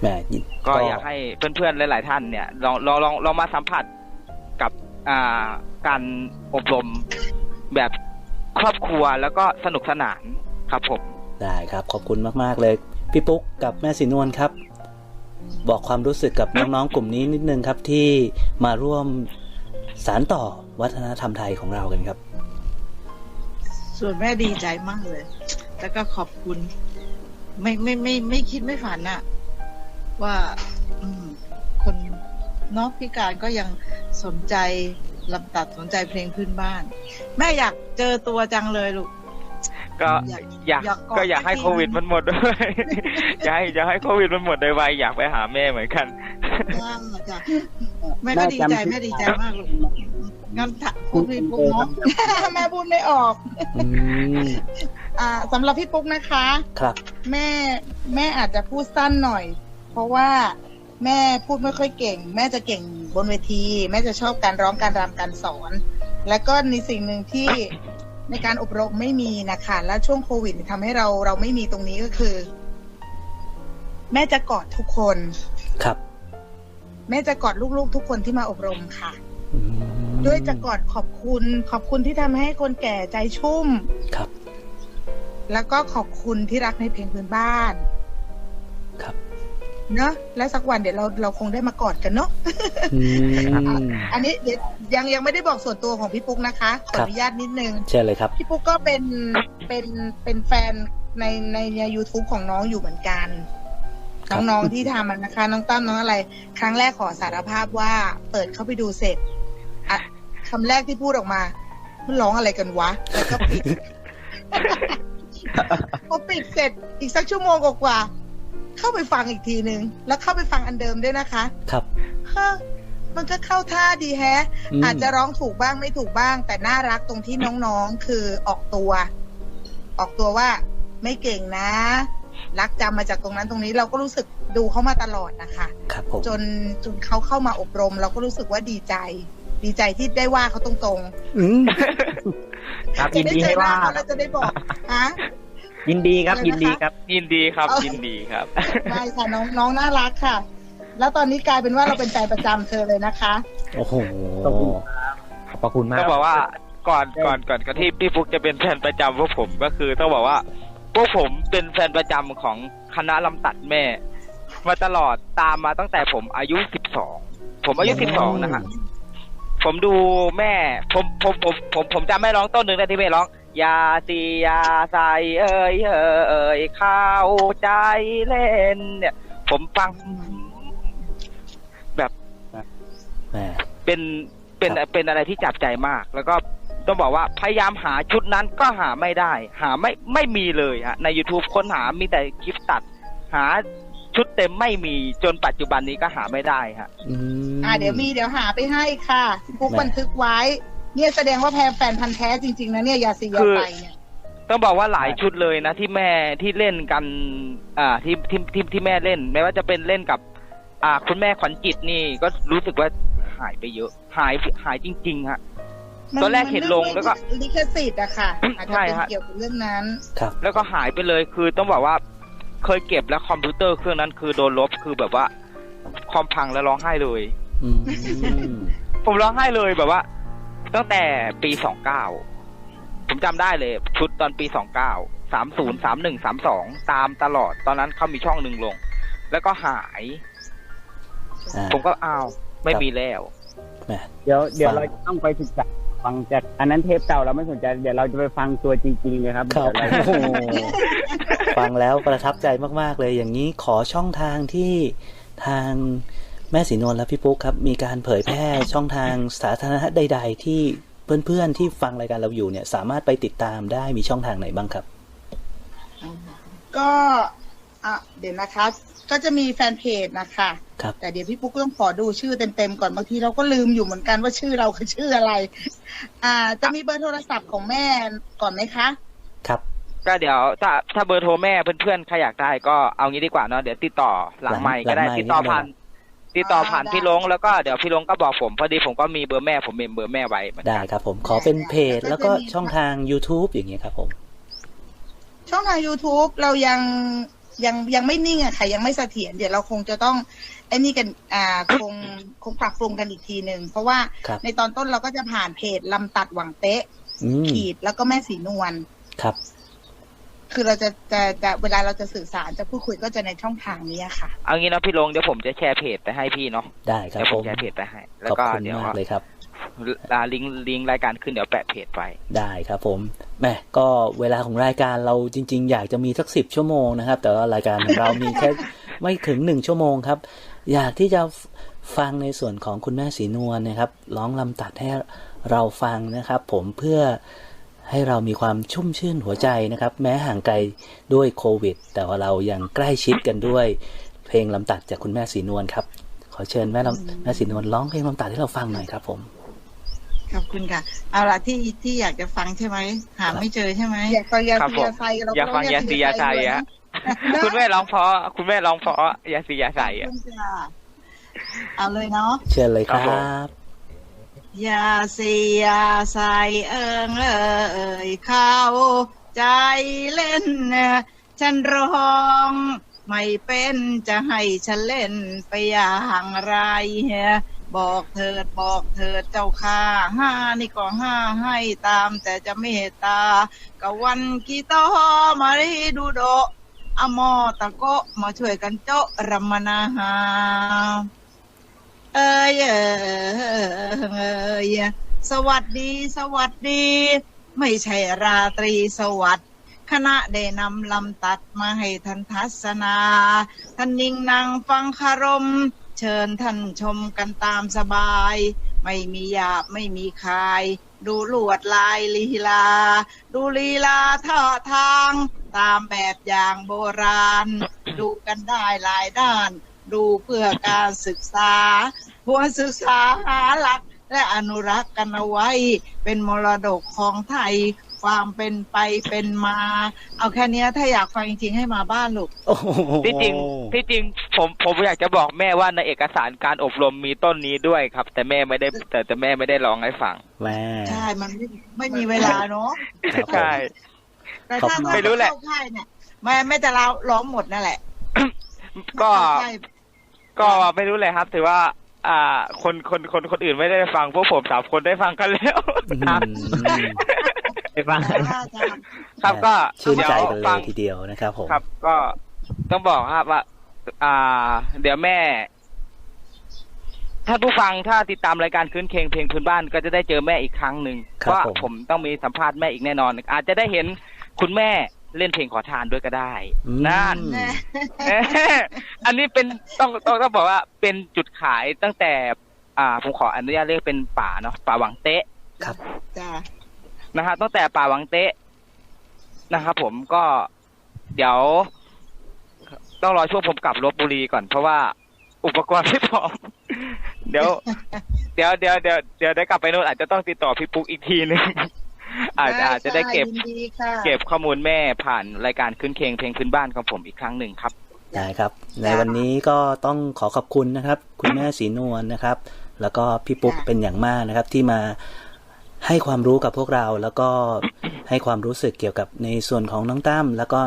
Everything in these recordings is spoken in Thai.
แหมก็อยากให้เพื่อนๆหลาย ๆ ท่านเนี่ยลองลองลองลองมาสัมผัสกับอ่าการอบรมแบบครอบครัวแล้วก็สนุกสนานครับผม ได้ครับ ขอบคุณมาก ๆ เลย พี่ปุ๊กกับแม่สีนวลครับ บอกความรู้สึกกับน้อง ๆ กลุ่มนี้นิดนึงครับที่มาร่วมสารต่อวัฒนธรรมไทยของเรากันครับ ส่วนแม่ดีใจมากเลย แล้วก็ขอบคุณ ไม่ไม่ไม่ไม่คิดไม่ฝันอะว่า อืม คนนอกพิการก็ยังสนใจลำตัดสนใจเพลงพื้นบ้าน แม่อยากเจอตัวจังเลยลูกก็อยากอยากอยากกอดก็อยากให้จริงๆโควิดมันหมดด้วยอยากให้อยากให้โควิดมันหมดโดยไวอยากไปหาแม่เหมือนกัน จ้าจ้ะแม่ก็ดีใจแม่ดีใจมากลูกงั้นถ้าพูดพี่ปุ๊กเนาะแม่พูดไม่ออกอืมอ่าสำหรับพี่ปุ๊กนะคะ ครับ แม่แม่อาจจะพูดสั้นหน่อย เพราะว่าแม่พูดไม่ค่อยเก่ง แม่จะเก่งบนเวที แม่จะชอบการร้องการรำการสอน แล้วก็ในสิ่งหนึ่งที่ในการอบรมไม่มีนะคะและช่วงโควิดทำให้เราเราไม่มีตรงนี้ก็คือ แม่จะกอดทุกคน ครับ แม่จะกอดลูกๆ ทุกคนที่มาอบรมค่ะอืมด้วยจะกอดขอบคุณขอบคุณที่ทำให้คนแก่ใจชุ่มครับ แล้วก็ขอบคุณที่รักในเพลงพื้นบ้าน ครับเนอะและสักวันเดี๋ยวเราเราคงได้มากอดกันเนาะอืมอันนี้เดี๋ยวยังยังไม่ได้บอกส่วนตัวของพี่ปุ๊กนะคะขอครับอนุญาตนิดนึงเชิญเลยครับ พี่ปุ๊กก็เป็นเป็นเป็นแฟนในในใน YouTube ของน้องอยู่เหมือนกันครับ น้องๆที่ทำมันนะคะ น้องตั้มน้องอะไร ครั้งแรกขอสารภาพว่าเปิดเข้าไปดูเสร็จอะคำแรกที่พูดออกมา มันร้องอะไรกันวะ แล้วก็ปิดพอปิดเสร็จอีกสักชั่วโมงกว่าๆเข้าไปฟังอีกทีนึง แล้วเข้าไปฟังอันเดิมด้วยนะคะ ครับฮะมันก็เข้าท่าดีแฮะมอาจจะร้องถูกบ้างไม่ถูกบ้าง แต่น่ารักตรงที่น้องๆคือออกตัว ออกตัวว่าไม่เก่งนะ รักจำมาจากตรงนั้นตรงนี้เราก็รู้สึกดูเขามาตลอดนะคะครับผมจนจนเขาเข้ามาอบรม เราก็รู้สึกว่าดีใจ ดีใจที่ได้ว่าเขาตรงอืมครับๆยิจะนได้ดีเจให้อหน้าว่าเขาแล้วจะได้บอกฮะยินดีครับอะไรนะคะยินดีครับ ยินดีครับเอายินดีครับได้ค่ะน้องน้องน่ารักค่ะ แล้วตอนนี้กลายเป็นว่าเราเป็นแฟนประจำเธอเลยนะคะ โอ้โหขอบคุณขอบพระคุณมากต้องบอกว่าก่อนก่อนก่อนก่อนที่พี่ฟุกจะเป็นแฟนประจำพวกผมก็คือต้องบอกว่าพ วกผมเป็นแฟนประจำของคณะลำตัดแม่ มาตลอดตามมาตั้งแต่ผมอายุสิบสองผมอายุสิบสองนะฮะผมดูแม่ ผมผมผมผมผมจำไม่ร้องต้นหนึ่งได้ที่แม่ร้องยาสียาใสเอ่ยเอ่ยเอ่ยเข้าใจเล่น เนี่ย ผมฟังแหมเป็นเป็นครับเป็นอะไรที่จับใจมาก แล้วก็ ต้องบอกว่าพยายามหาชุดนั้นก็หาไม่ได้ หาไม่ไม่มีเลยฮะใน YouTube ค้นหามีแต่คลิปตัด หาชุดเต็มไม่มีจนปัจจุบันนี้ก็หาไม่ได้ฮะอืมอ่าเดี๋ยวมีเดี๋ยวหาไปให้ค่ะปุ๊กแม่บันทึกไว้ เนี่ยแสดงว่าแพรแฟนพันธ์แท้จริง ๆ นะเนี่ยยาสียาไปเนี่ยต้องบอกว่าหลายชุดเลยนะที่แม่ที่เล่นกัน อ่าที่ที่ที่ที่แม่เล่น ไม่ว่าจะเป็นเล่นกับ อ่า คุณแม่ขวัญจิตนี่ก็รู้สึกว่าหายไปเยอะ หายหายจริง ๆ ฮะ มัตอนแรกเห็นลงแล้วก็ ลิขสิทธิ์อะค่ะอาจจะใช่เป็นฮะ เกี่ยวกับเรื่องนั้น ครับ แล้วก็หายไปเลยคือต้องบอกว่า เคยเก็บแล้วคอมพิวเตอร์เครื่องนั้นคือโดนลบคือแบบว่า คอมพังแล้วร้องไห้เลย อืม ผมร้องไห้เลยแบบว่า ตั้งแต่ปีสองเก้าผมจำได้เลย ชุดตอนปีสองเก้าสามศูนย์สามหนึ่งสามสองตามตลอด ตอนนั้นเขามีช่องหนึ่งลง แล้วก็หาย อ่า ผมก็อ้าวไม่มีแล้ว แหม เดี๋ยวเดี๋ยวฟังเราจะต้องไปศึกษา ฟังจากอันนั้นเทปเก่าเราไม่สนใจ เดี๋ยวเราจะไปฟังตัวจริงๆเลยครับครับเดี๋ยวเราโอ้โหฟังแล้วประทับใจมากๆเลย อย่างนี้ขอช่องทางที่ทางแม่สีนวลและพี่ปุ๊กครับ มีการเผยแพร่ช่องทางสาธารณะใด ๆ ที่เพื่อนๆที่ฟังรายการเราอยู่เนี่ย สามารถไปติดตามได้มีช่องทางไหนบ้างครับ ก็อะเดี๋ยวนะคะ ก็จะมีแฟนเพจนะคะครับ แต่เดี๋ยวพี่ปุ๊กต้องขอดูชื่อเต็มๆก่อนบางทีเราก็ลืมอยู่เหมือนกันว่าชื่อเราคือชื่ออะไร อ่า จะมีเบอร์โทรศัพท์ของแม่ก่อนไหมคะ ครับก็เดี๋ยวถ้าถ้าเบอร์โทรแม่เพื่อนๆใครอยากได้ก็เอางี้ดีกว่าเนาะเดี๋ยวติดต่อหลังไมค์ก็ได้หลังไมค์ติดต่อผ่านได้ติดต่อผ่านได้พี่ลงแล้วก็เดี๋ยวพี่ลงก็บอกผมพอดีผมก็มีเบอร์แม่ผมเมมเบอร์แม่ไว้เหมือนได้กันครับ ผมขอเป็นเพจแล้วก็ช่องทาง YouTube อย่างเงี้ยครับผม ช่องทาง YouTube เรายัง ยังยังไม่นิ่งอะค่ะ ยังไม่เสถียรเดี๋ยวเราคงจะต้องไอ้นี่กันอ่าคงคงปรับปรุงกันอีกทีหนึ่งเพราะว่าครับในตอนต้นเราก็จะผ่านเพจลำตัดหวังเต๊ะ อืมขีดแล้วก็แม่สีนวลครับ คือเราจะจะจะเวลาเราจะสื่อสารจะพูดคุยก็จะในช่องทางนี้อะค่ะ เอางี้นะพี่ลงเดี๋ยวผมจะแชร์เพจไปให้พี่เนาะได้ครับเดี๋ยวผผมมแชร์เพจไปให้ แล้ขวอบก็คุณเดี๋ยวมากเลยครับ อ่าลิงก์ลิงก์รายการขึ้นเดี๋ยวแปะเพจไปได้ครับผมแหม่ก็เวลาของรายการเราจริง ๆ อยากจะมีสักสิบชั่วโมงนะครับ แต่ว่ารายการของเรามีแค่ไม่ถึงหนึ่งชั่วโมงครับ อยากที่จะฟังในส่วนของคุณแม่สีนวลนะครับร้องลำตัดให้เราฟังนะครับ ผมเพื่อให้เรามีความชุ่มชื่นหัวใจนะครับ แม้ห่างไกลด้วยโควิด แต่ว่าเรายังใกล้ชิดกันด้วย เพลงลำตัดจากคุณแม่สีนวลครับ ขอเชิญแม่ลำแม่สีนวลร้องเพลงลำตัดให้เราฟังหน่อยครับผม ขอบคุณค่ะ เอาละที่ที่อยากจะฟังใช่ไหมหาไม่เจอใช่ไหมอยากฟังยาครับซีผม ยาไซเราอยากฟังยาซียาไซอะคุณแม่ร้องเพราะคุณแม่ร้องเพราะยาสียาใสขอบอะคุณจ้ะเอาเลยเนาะ เชิญเลยคครัรับผมบยาเสียใส่เอิงเอ่ยเข้าใจเล่นนะฉันร้อง ไม่เป็นจะให้ฉันเล่นไปอย่างไร บอกเถิดบอกเถิดเจ้าค่าห้านี่ก็ห้าให้ตาม แต่จะเมตตากะวันกีตอมารีดูโดอมอตะโกมาช่วยกันโจะรำมนาหาเอ้ยเอ้ยเอ้ยสวัสดีสวัสดี ไม่ใช่ราตรีสวัสดิ์คณะได้นำลำตัดมาให้ท่านทัศนาท่านนิ่งนางฟังคารม เชิญท่านชมกันตามสบาย ไม่มีหยาบไม่มีคาย ดูลวดลายลีลา ดูลีลาท่าทาง ตามแบบอย่างโบราณ ดูกันได้หลายด้าน ดูเพื่อการศึกษาควรศึกษาหาหลักและอนุรักษ์กันเอาไว้ เป็นมรดกของไทย ความเป็นไปเป็นมา เอาแค่เนี้ยถ้าอยากฟังจริงๆให้มาบ้านลูกโอ้โหที่จริงที่จริงผมผมอยากจะบอกแม่ว่าในเอกสารการอบรมมีต้นนี้ด้วยครับ แต่แม่ไม่ได้แต่แต่แม่ไม่ได้ร้องให้ฟังแม่ใช่มันไม่ไม่มีเวลาเนาะครับผมใช่แต่ขอบถ้าคุณถ้าไม่รู้แหละเข้าค่ายเนี่ยแม่แม่จะร้องร้องหมดนั่นแหละ ก็เข้าค่ายก็ไม่รู้เลยครับถือว่าอ่า คนคนคนคนอื่นไม่ได้ฟังพวกผมสามคนได้ฟังกันแล้วอืม ไปฟังจ้าจ้าครับก็ชื่นใจดี๋ยวกันเลฟัยงทีเดียวนะครับผมครับ ก็ต้องบอกครับว่า อ่า เดี๋ยวแม่ถ้าผู้ฟังถ้าติดตามรายการคืนเคงเพลงพื้นบ้านก็จะได้เจอแม่อีกครั้งหนึ่งครับว่าผมผมต้องมีสัมภาษณ์แม่อีกแน่นอน อาจจะได้เห็นคุณแม่เล่นเพลงขอทานด้วยก็ได้อืมนั่นเอ๊ะอันนี้เป็นต้องต้องต้องบอกว่าเป็นจุดขายตั้งแต่ อ่าผมขออนุญาตเรียกเป็นป่าเนาะป่าหวังเตะครับจ้า นะฮะตั้งแต่ป่าหวังเตะนะครับผมก็เดี๋ยว ต้องรอช่วงผมกลับลบบุรีก่อนเพราะว่าอุปกรณ์ไม่พร้อม เดี๋ยว เดี๋ยวเดี๋ยวเดี๋ยวเดี๋ยวได้กลับไปโน่นอาจจะต้องติดต่อพี่ปุ๊กอีกทีนึงอาจจะอาจจะได้เก็บ ยินดีค่ะเก็บข้อมูลแม่ผ่านรายการขึ้นเคงเพลงพื้นบ้านของผมอีกครั้งหนึ่งครับ ได้ครับ ในวันนี้ก็ต้องขอขอบคุณนะครับ คุณแม่สีนวลนะครับ แล้วก็พี่ปุ๊กค่ะเป็นอย่างมากนะครับที่มา ให้ความรู้กับพวกเราแล้วก็ให้ความรู้สึกเกี่ยวกับในส่วนของน้องตั้มแล้วก็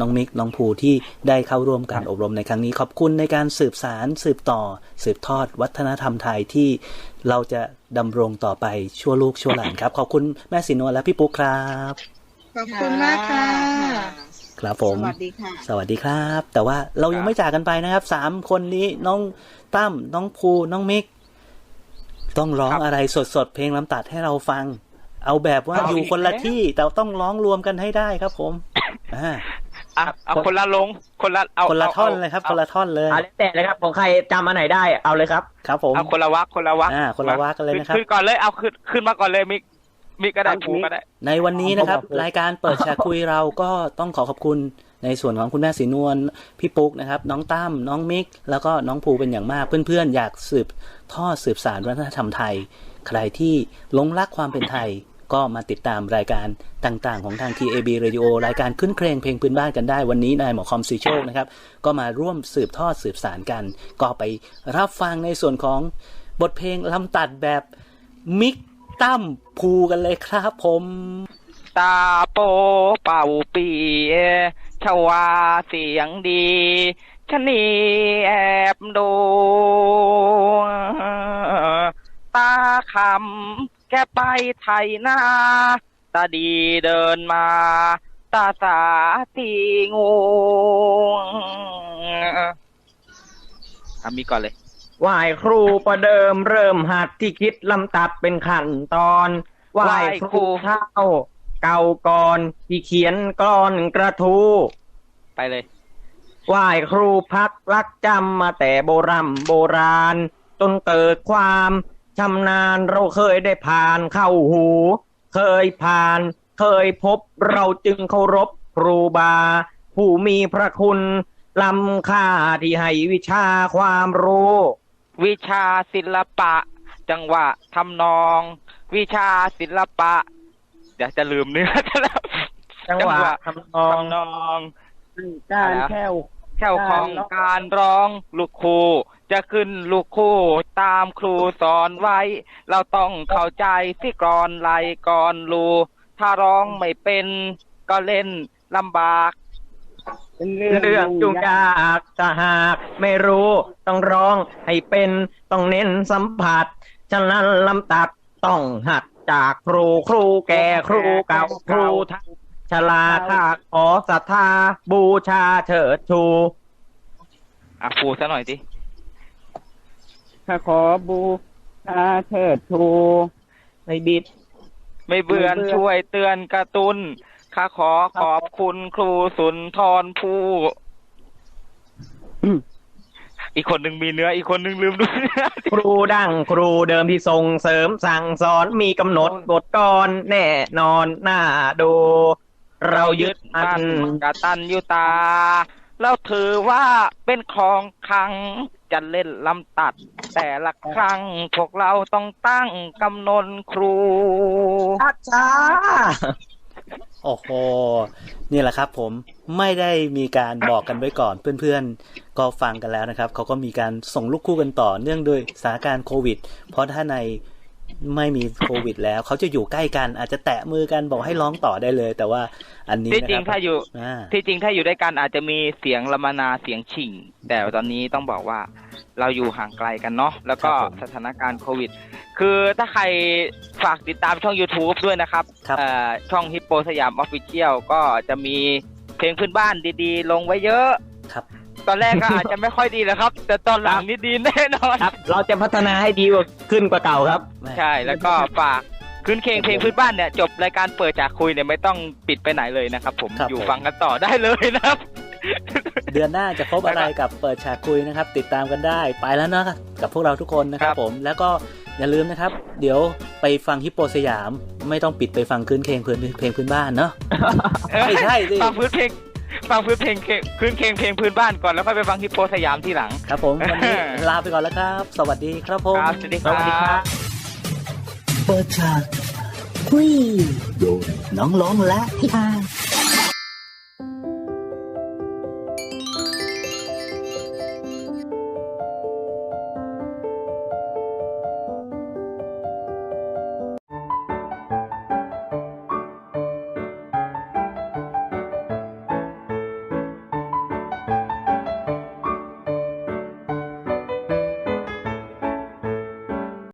น้องมิกน้องภูที่ได้เข้าร่วมการอบรมในครั้งนี้ ขอบคุณในการสืบสารสืบต่อ สืบทอดวัฒนธรรมไทยที่เราจะดำรงต่อไปชั่วลูกชั่วหลานครับ ขอบคุณแม่สีนวลและพี่ปุ๊กครับ ขอบคุณมากค่ะครับผมสวัสดีค่ะสวัสดีครับ แต่ว่าเรายังไม่จากกันไปนะครับสามคนนี้น้องตั้มน้องภูน้องมิก ต้องร้องครับอะไรสดๆ เพลงลำตัดให้เราฟัง เอาแบบว่าเอาอยู่อีกคนละแล้วที่แต่ต้องร้องรวมกันให้ได้ครับผมอ่าอะเอาคนละลงคนละเอาคนละาท่อนอาเลยครับอาคนละท่อนเลยเอาแล้วแต่เลยครับของใครจำอันไหนได้เอาเลยครับ ครับผมเอาคนละวักคนละวักอ่าคนละวรรคกันเลยนะครับขึ้นก่อนเลยเอาขึ้นขึ้นมาก่อนเลยมิกมิกก็ได้ครับภูก็ได้ ในวันนี้นะครับครับรายการเปิดฉากคุยเราก็ต้องขอขอบคุณ ในส่วนของคุณแม่สีนวลพี่ปุ๊กนะครับ น้องตั้มน้องมิก แล้วก็น้องภูเป็นอย่างมาก เพื่อนๆ อยากสืบทอดสืบสารวัฒนธรรมไทย ใครที่หลงรักความเป็นไทยก็มาติดตามรายการต่างๆ ของทาง TAB Radio รายการขึ้นเครงเพลงพื้นบ้านกันได้วันนี้นายหมอคอมซีโชคนะครับ ก็มาร่วมสืบทอดสืบสารกัน ก็ไปรับฟังในส่วนของบทเพลงลำตัดแบบมิกตั้มภูกันเลยครับผม ตาโปเป่าปีชวาเสียงดีชนีแอบดูตาคำแกไปไทยนาตาดีเดินมาตาสาตีงูอามีก่อนเลยไหว้ครูประเดิมเริ่มหัดที่คิดลำตัดเป็นขั้นตอนไหว้ครูเท่า เก่าก่อนที่เขียนกรอนกระทู ไปเลยไหว้ครูพักรักจำมาแต่โบรำโบราณ จนเกิดความชำนาญเราเคยได้ผ่านเข้าหู เคยผ่าน เคยพบเราจึงเคารพครูบา ผู้มีพระคุณลำค่าที่ให้วิชาความรู้ วิชาศิลปะ จังหวะทำนอง วิชาศิลปะ เดี๋ยวจะลืมเนื้อจะแล้วจังหวะทำนองทำนองการแค่วแค่วของการร้องลูกครูจะขึ้นลูกคู่ตามครูสอนไว้ เราต้องเข้าใจที่กรอนไหลก่อนรูถ้าร้องไม่เป็นก็เล่นลำบากเป็นเรื่องจุงยากถ้าหากไม่รู้ ต้องร้องให้เป็นต้องเน้นสัมผัส ฉะนั้นลำตัดต้องหัด จากครูครูแก่ครูเก่าครูท่านชลาข้าขอศรัทธาบูชาเฉิดชู อะครูซะหน่อยสิ ข้าขอบูชาเชิดชูในบิด ไม่เบื่อไม่เบื่อ ช่วยเตือนกระตุนข้าขอขอบคุณครูสุนทรภู่ อีกคนหนึ่งมีเนื้ออีกคนหนึ่งลืมดูเนื้อครูดังครูเดิมที่ส่งเสริมสั่งสอนมีกำหนดบทกรแน่นอนหน้าดู เรายึดมัมันนกตันยุตาแล้วถือว่าเป็นของขลังจะเล่นลำตัด แต่ละครั้งพวกเราต้องตั้งกำหนดครูอาจารย์ โอ้โหนี่แหละครับผมไม่ได้มีการบอกกันไว้ก่อนเพื่อนๆ ก็ฟังกันแล้วนะครับ เขาก็มีการส่งลูกคู่กันต่อเนื่องด้วยสถานการณ์โควิด เพราะถ้าใน ไม่มีโควิดแล้ว เขาจะอยู่ใกล้กัน อาจจะแตะมือกันบอกให้ร้องต่อได้เลย แต่ว่าอันนี้ที่นะจริคงรับถ้าอยู่อ่าที่จริงถ้าอยู่ด้วยกันอาจจะมีเสียงละมานาเสียงฉิ่งแต่ตอนนี้ต้องบอกว่าเราอยู่ห่างไกลกันเนาะแล้วก็สถานการณ์โควิด คือถ้าใครฝากติดตามช่อง YouTube ด้วยนะครับครับเอ่อช่องฮิปโปสยามออฟฟิเชียลก็จะมีเพลงพื้นบ้านดีๆ ลงไว้เยอะครับ ตอนแรกก็อาจจะไม่ค่อยดีแล้วครับ แต่ตอนหลังนี่ดีแน่นอนครับ เราจะพัฒนาให้ดีกว่าขึ้นกว่าเก่าครับแม่ใช่แล้วก็ฝากคืนเพลงเพลงพื้นบ้านเนี่ยจบรายการเปิดจากคุยเนี่ยไม่ต้องปิดไปไหนเลยนะครับ ผมครับอยู่ผม ฟังกันต่อได้เลยนะครับ เดือนหน้าจะพบอะไรกับเปิดฉากคุยนะครับ ติดตามกันได้ไปแล้วนะกับพวกเราทุกคนนะครับครับ ผมแล้วก็อย่าลืมนะครับ เดี๋ยวไปฟังฮิปโปสยาม ไม่ต้องปิดไปฟังคืนเพลงเพลงเพลงพื้นบ้านเนาะไม่ใช่สิ ฟังพื้นเพลง ฟังพื้นเพลงคืนเพลงเพลงพื้นบ้านก่อนแล้วค่อยไปฟังฮิปโปสยามทีหลัง ครับผม วันนี้ลาไปก่อนแล้วครับ สวัสดีครับผมครับสวัสดีคสวัสดีครัรับบเปิดฉากคุยโดยน้องร้องและพี่อา